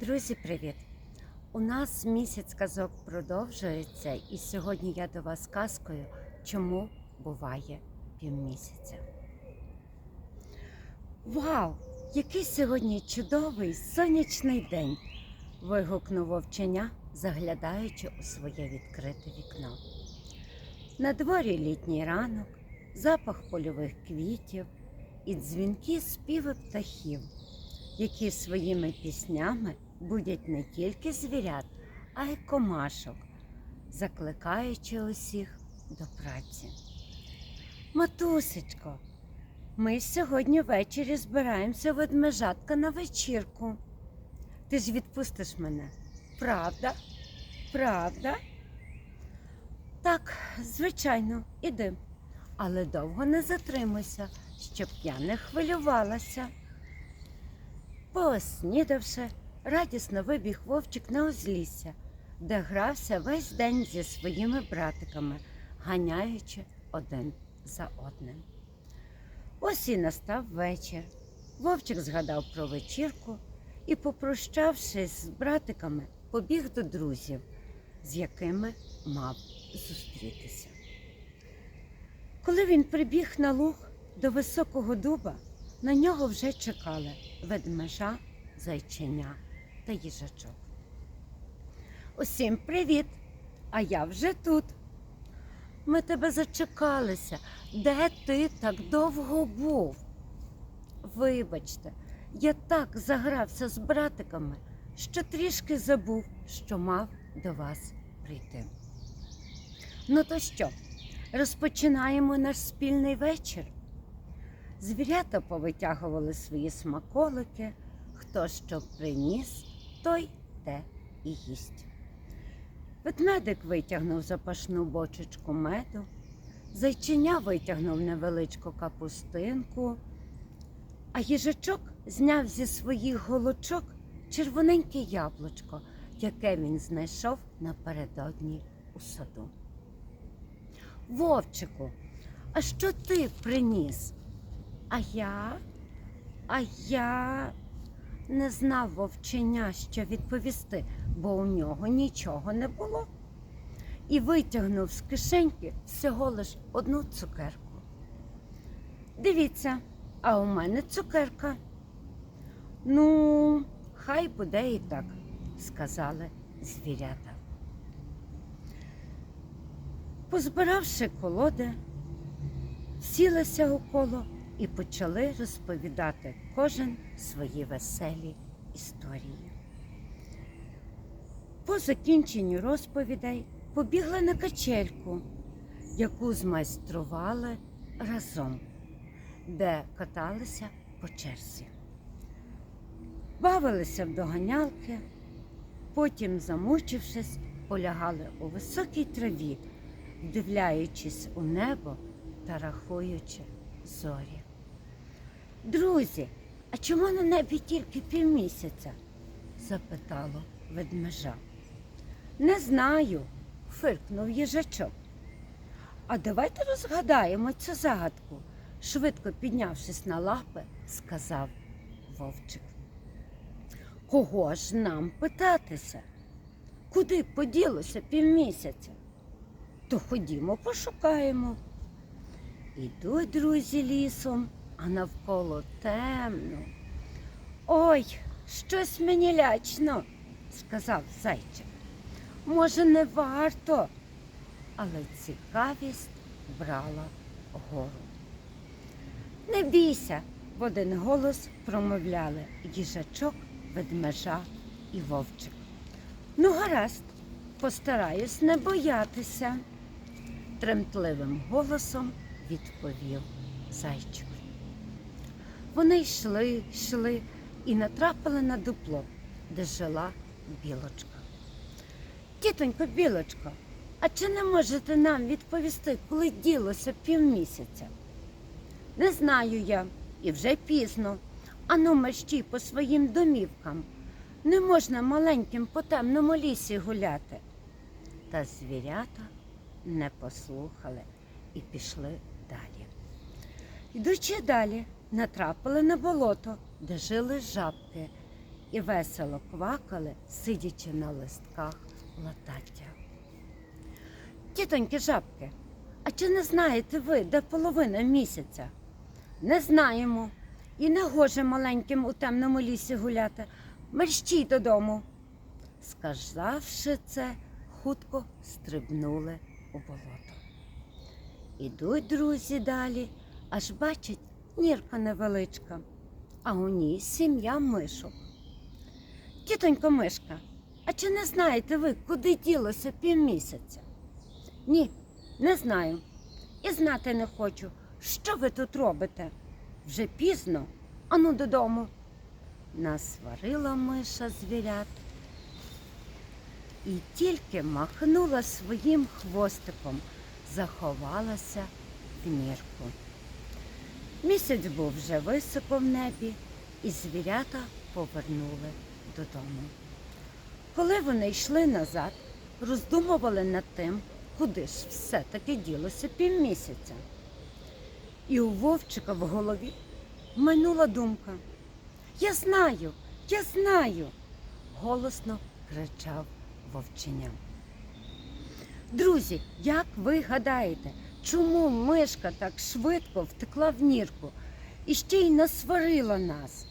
Друзі, привіт! У нас місяць казок продовжується, і сьогодні я до вас казкою, чому буває півмісяця. Вау! Який сьогодні чудовий сонячний день! вигукнув вовченя, заглядаючи у своє відкрите вікно. На дворі літній ранок, запах польових квітів і дзвінки співи птахів, які своїми піснями будять не тільки звірят, а й комашок, закликаючи усіх до праці. Матусечко, ми сьогодні ввечері збираємося ведмежатка на вечірку. Ти ж відпустиш мене. Правда? Правда? Так, звичайно, іди. Але довго не затримуйся, щоб я не хвилювалася. Поснідавши, радісно вибіг вовчик на узлісся, де грався весь день зі своїми братиками, ганяючи один за одним. Ось і настав вечір. Вовчик згадав про вечірку і, попрощавшись з братиками, побіг до друзів, з якими мав зустрітися. Коли він прибіг на луг до високого дуба, на нього вже чекали ведмежа, зайченя та їжачок. Усім привіт! А я вже тут. Ми тебе зачекалися. Де ти так довго був? Вибачте, я так загрався з братиками, що трішки забув, що мав до вас прийти. Ну то що, розпочинаємо наш спільний вечір. Звірята повитягували свої смаколики, хто що приніс, той те і їсть. Ведмедик витягнув запашну бочечку меду, зайчиня витягнув невеличку капустинку, а їжачок зняв зі своїх голочок червоненьке яблучко, яке він знайшов напередодні у саду. Вовчику, а що ти приніс? А я? А я не знав вовченя, що відповісти, бо у нього нічого не було. І витягнув з кишеньки всього лиш одну цукерку. Дивіться, а у мене цукерка. Ну, хай буде і так, сказали звірята. Позбиравши колоди, сілися у коло і почали розповідати кожен свої веселі історії. По закінченню розповідей побігли на качельку, яку змайстрували разом, де каталися по черзі. Бавилися в доганялки, потім, замучившись, полягали у високій траві, вдивляючись у небо та рахуючи зорі. Друзі, а чому на небі тільки півмісяця? запитало ведмежа. Не знаю, фиркнув їжачок. А давайте розгадаємо цю загадку, швидко піднявшись на лапи, сказав вовчик. Кого ж нам питатися? Куди поділося півмісяця? То ходімо, пошукаємо. Ідуть друзі лісом, а навколо темно. Ой, щось мені лячно, сказав зайчик. Може, не варто, але цікавість брала гору. Не бійся, в один голос промовляли їжачок, ведмежа і вовчик. Ну, гаразд, постараюсь не боятися, тремтливим голосом відповів зайчик. Вони йшли, йшли і натрапили на дупло, де жила білочка. Тітонько, білочко, а чи не можете нам відповісти, коли ділося півмісяця? Не знаю я, і вже пізно. Ану мерщій по своїм домівкам. Не можна маленьким по темному лісі гуляти. Та звірята не послухали і пішли далі. Йдучи далі, натрапили на болото, де жили жабки, і весело квакали, сидячи на листках латаття. Тітоньки жабки, а чи не знаєте ви, де половина місяця? Не знаємо. І не гоже маленьким у темному лісі гуляти. Мерщій додому. Сказавши це, хутко стрибнули у болото. Ідуть друзі далі, аж бачать нірка невеличка, а у ній сім'я мишок. Тітонько мишка, а чи не знаєте ви, куди ділося півмісяця? Ні, не знаю. І знати не хочу. Що ви тут робите? Вже пізно, ану додому. Насварила миша звірят і тільки махнула своїм хвостиком, заховалася в нірку. Місяць був вже високо в небі, і звірята повернули додому. Коли вони йшли назад, роздумували над тим, куди ж все-таки ділося півмісяця. І у вовчика в голові майнула думка. Я знаю, я знаю, голосно кричав вовченя. Друзі, як ви гадаєте, чому мишка так швидко втекла в нірку і ще й насварила нас?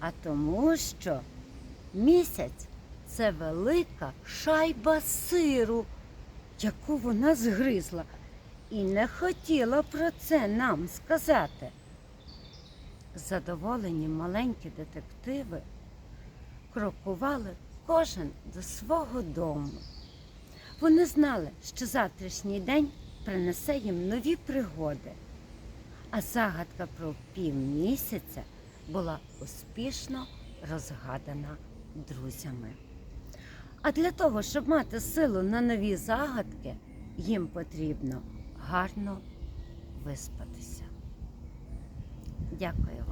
А тому, що місяць це велика шайба сиру, яку вона згризла, і не хотіла про це нам сказати. Задоволені маленькі детективи крокували кожен до свого дому. Вони знали, що завтрашній день принесе їм нові пригоди, а загадка про півмісяця була успішно розгадана друзями. А для того, щоб мати силу на нові загадки, їм потрібно гарно виспатися. Дякую.